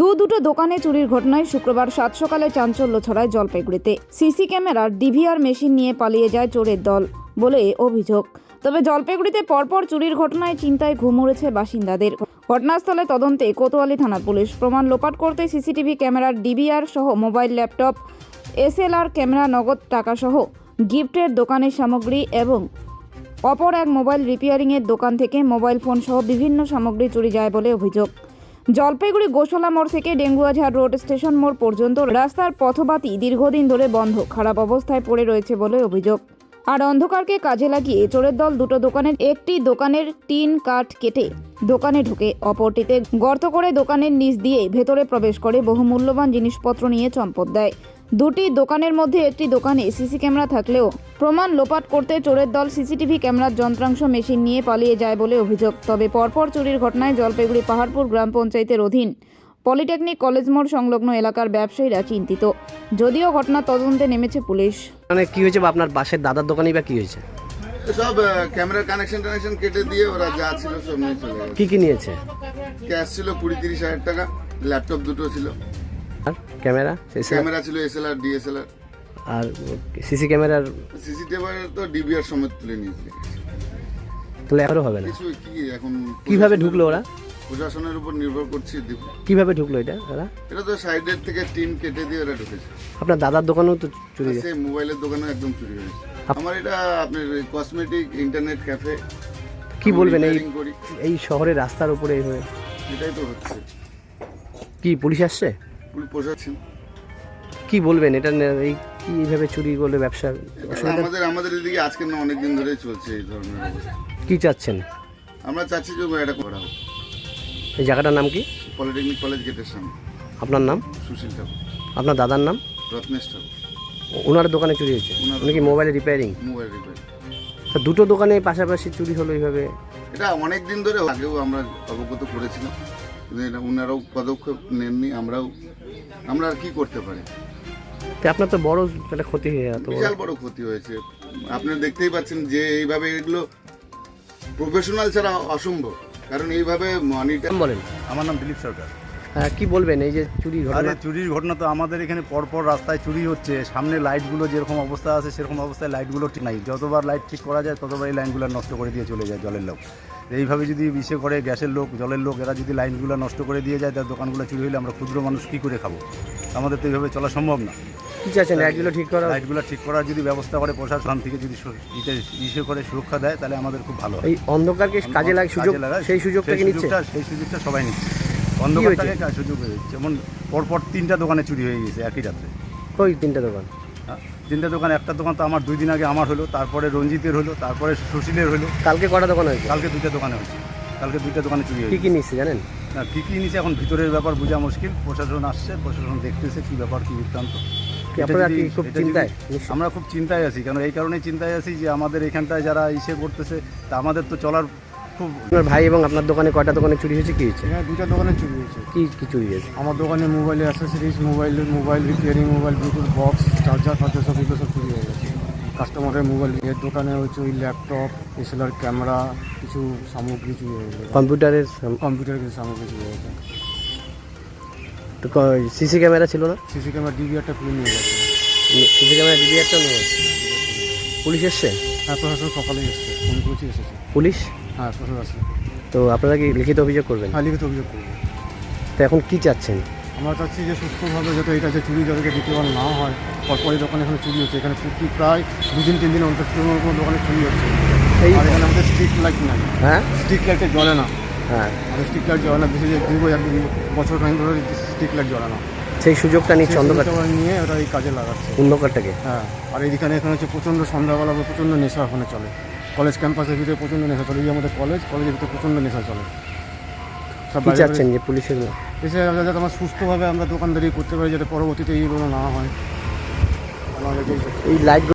দু দুটো দোকানে চুরির ঘটনায় শুক্রবার সাত সকালে চাঞ্চল্য ছড়ায় জলপাইগুড়িতে। সিসি ক্যামেরার ডিভিআর মেশিন নিয়ে পালিয়ে যায় চোরের দল বলে অভিযোগ। তবে জলপাইগুড়িতে পরপর চুরির ঘটনায় চিন্তায় ঘুম উড়েছে বাসিন্দাদের। ঘটনাস্থলে তদন্তে কোতোয়ালি থানার পুলিশ প্রমাণ লোপাট করতে সিসিটিভি ক্যামেরার ডিভিআর সহ মোবাইল ল্যাপটপ, এসএলআর ক্যামেরা, নগদ টাকা সহ গিফটের দোকানের সামগ্রী এবং অপর এক মোবাইল রিপেয়ারিংয়ের দোকান থেকে মোবাইল ফোন সহ বিভিন্ন সামগ্রী চুরি যায় বলে অভিযোগ। জলপাইগুড়ি গোশালা মোড় থেকে ডেঙ্গুয়াঝাড় রোড স্টেশন মোড় পর্যন্ত রাস্তার পথবাতি দীর্ঘদিন ধরে বন্ধ। খারাপ অবস্থায় পড়ে রয়েছে বলে অভিযোগ। আর অন্ধকারকে কাজে লাগিয়ে চোরের দল দুটো দোকানের একটি দোকানের টিন কাঠ কেটে দোকানে ঢুকে, অপরটিতে গর্ত করে দোকানের নিচ দিয়ে ভেতরে প্রবেশ করে বহু মূল্যবান জিনিসপত্র নিয়ে চম্পট দেয়। দুটি দোকানের মধ্যে একটি দোকানে সিসি ক্যামেরা থাকলেও প্রমাণ লোপাট করতে চোরের দল সিসিটিভি ক্যামেরার যন্ত্রাংশ মেশিন নিয়ে পালিয়ে যায় বলে অভিযোগ। তবে পরপর চুরির ঘটনায় জলপাইগুড়ি পাহাড়পুর গ্রাম পঞ্চায়েতের অধীন পলিটেকনিক কলেজ মোড় সংলগ্ন এলাকার ব্যবসায়ীরা চিন্তিত। যদিও ঘটনা তদন্তে নেমেছে পুলিশ। মানে কি হয়েছে বা আপনার বাসের দাদার দোকানে বা কি হয়েছে? সব ক্যামেরার কানেকশন টানেকশন কেটে দিয়ে ওরা যা ছিল সব নিয়ে চলে গেছে। কি কি নিয়েছে? ক্যাশ ছিল কুড়ি তিরিশ হাজার টাকা ল্যাপটপ দুটো ছিল। ক্যামেরা ক্যামেরা ছিল এসএলআর ডিএসএলআর। আর সিসি ক্যামেরার? সিসিটিভি তো ডিবিআর সমেত তুলে নিয়েছিল তাহলে এখনও হবে না? কিছু কি এখন কীভাবে ঢুকলো ওরা? প্রশাসনের উপর নির্ভর করছি কীভাবে ঢুকলো এটা ওরা? এটা তো সাইডের থেকে টিন কেটে দিয়ে ওরা ঢুকেছে। আপনার দাদার দোকানেও তো চুরি সে মোবাইলের দোকানে একদম চুরি হয়েছে। আমার এটা আপনার কসমেটিক ইন্টারনেট ক্যাফে কি বলবেন এই এই শহরের রাস্তার উপরে এইভাবে এটাই তো হচ্ছে। কি পুলিশ আসছে? পুলিশ প্রশাসন কি বলবেন? এটা এই কি এইভাবে চুরি করলে ব্যবসা অসুবিধা? আমাদের আমাদের এদিকে আজকে না অনেক দিন ধরেই চলছে এই ধরনের অবস্থা। কি চাচ্ছেন? আমরা চাচ্ছি যে এটা করা হোক। এই জায়গাটার নাম কি? পলিটেকনিক কলেজ গেটের সামনে। আপনার নাম? সুশীল ঠাকুর। আপনার দাদার নাম? রত্নেশ ঠাকুর। ওনার দোকানে চুরি হয়েছে? ওনার উনি কি মোবাইল রিপেয়ারিং মোবাইল রিপেয়ার তা দুটো দোকানে পাশাপাশি চুরি হলো এইভাবে? এটা অনেক দিন ধরে আগেও আমরা অবগত করেছিলাম। কিন্তু এটা ওনারাও পদক্ষেপ নেননি আমরাও আমরা আর কি করতে পারি? তা আপনার তো বড় তাহলে ক্ষতি হয়ে যেত বিশাল বড় ক্ষতি হয়েছে। আপনি দেখতেই পাচ্ছেন যে এইভাবে এগুলো প্রফেশনাল ছাড়া অসম্ভব। কারণ এইভাবে মনিটর বলেন। আমার নাম দিলীপ সরকার। কি বলবেন? এই যে চুরি আরে ঘটনা চুরির ঘটনা তো আমাদের এখানে পরপর রাস্তায় চুরি হচ্ছে। সামনে লাইটগুলো যেরকম অবস্থা আছে সেরকম অবস্থায় লাইটগুলো ঠিক নাই। যতবার লাইট ঠিক করা যায় ততবার এই লাইনগুলো নষ্ট করে দিয়ে চলে যায় জলের লোক। এইভাবে যদি বিশেষ করে গ্যাসের লোক জলের লোক এরা যদি লাইনগুলো নষ্ট করে দিয়ে যায় তার দোকানগুলো চুরি হলে আমরা ক্ষুদ্র মানুষ কী করে খাব? আমাদের তো এইভাবে চলা সম্ভব না। কি চাচ্ছেন একগুলো ঠিক করা লাইটগুলো ঠিক করার যদি ব্যবস্থা করে প্রশাসন থেকে যদি ইসে করে সুরক্ষা দেয় তাহলে আমাদের খুব ভালো হয়। এই অন্ধকারকে কাজে লাগে সুযোগ সেই নিচ্ছে? সুযোগটা- সেই সুযোগটা সবাই নিচ্ছে। অন্ধকারটাকে সুযোগ যেমন পরপর তিনটা দোকানে চুরি হয়ে গেছে একই রাত্রে। ওই তিনটা দোকান? হ্যাঁ, তিনটা দোকান একটা দোকান তো আমার দুই দিন আগে আমার হলো তারপরে রঞ্জিতের হলো তারপরে সুশীলের হলো। কালকে কটা দোকান হয়েছে? কালকে দুইটা দোকানে হয়েছে। কালকে দুইটা দোকানে চুরি কি হয়েছে কি নিচ্ছে জানেন? না কী কী নিচে এখন ভিতরের ব্যাপার বোঝা মুশকিল। প্রশাসন আসছে প্রশাসন দেখতেছে কী ব্যাপার কী বৃত্তান্ত। কি কি আমরা খুব চিন্তায় আছি কারণ এই কারণেই চিন্তায় আছি যে আমাদের এখানটায় যারা ইসে করতেছে তা আমাদের তো চলার খুব আপনার ভাই এবং আপনার দোকানে কয়টা দোকানে চুরি হয়েছে কি হয়েছে? এখানে দুটা দোকানে চুরি হয়েছে। কি কি চুরি হয়েছে? আমার দোকানে mobile accessories mobile mobile repairing mobile bluetooth box charger ফার্জার সব এগুলো সব চুরি হয়ে গেছে। কাস্টমারের মোবাইল এর দোকানে হচ্ছে ওই ল্যাপটপ এসএলআর ক্যামেরা কিছু সামগ্রী চুরি হয়ে গেছে। কম্পিউটারের কম্পিউটার কিছু সামগ্রী চুরি হয়ে গেছে। সিসি ক্যামেরা ছিল না? সিসি ক্যামেরা ডিভিআরটা খুলে নিয়ে গেছে। সিসি ক্যামেরা ডিবি একটা নিয়ে গেছে। পুলিশ এসছে? হ্যাঁ প্রশাসন সকালে এসছে। ফোন করেছি এসেছে। পুলিশ? হ্যাঁ তো আপনারা কি লিখিত অভিযোগ করবেন? হ্যাঁ লিখিত অভিযোগ করব। তো এখন কি চাচ্ছেন? আমরা চাচ্ছি যে সুস্থভাবে যাতে এটা যে চুরি যাদেরকে দ্বিতীয়বার না হয় পরপরই দোকানে এখানে চুরি হচ্ছে। এখানে প্রতি প্রায় দুদিন তিন দিন অন্তর কোনো কোনো দোকানে চুরি হচ্ছে। এই এখানে আমাদের স্ট্রিট লাইট নাই। হ্যাঁ? স্ট্রিট লাইটে জ্বলে না। হ্যাঁ। আমাদের স্ট্রিট লাইট জ্বলে না বেশি যে দীর্ঘ এক বছর খানিক ধরে স্ট্রিট লাইট জ্বলে না। সেই সুযোগটা সুযোগটা ওরা নিয়ে ওরা এই কাজে লাগাচ্ছে। অন্ধকারটাকে? হ্যাঁ। আর এইখানে এখানে হচ্ছে প্রচণ্ড সন্ধ্যাবেলা প্রচণ্ড নেশা ওখানে চলে। কলেজ ক্যাম্পাসের ভিতরে প্রচণ্ড নেশা চলে এই আমাদের কলেজ কলেজের ভিতরে প্রচণ্ড নেশা চলে। সব কি চাচ্ছেন যে পুলিশের এসে যাতে আমরা সুস্থভাবে আমরা দোকানদারি করতে পারি যাতে পরবর্তীতে এইগুলো না হয়। আমাদের এই এই লাইট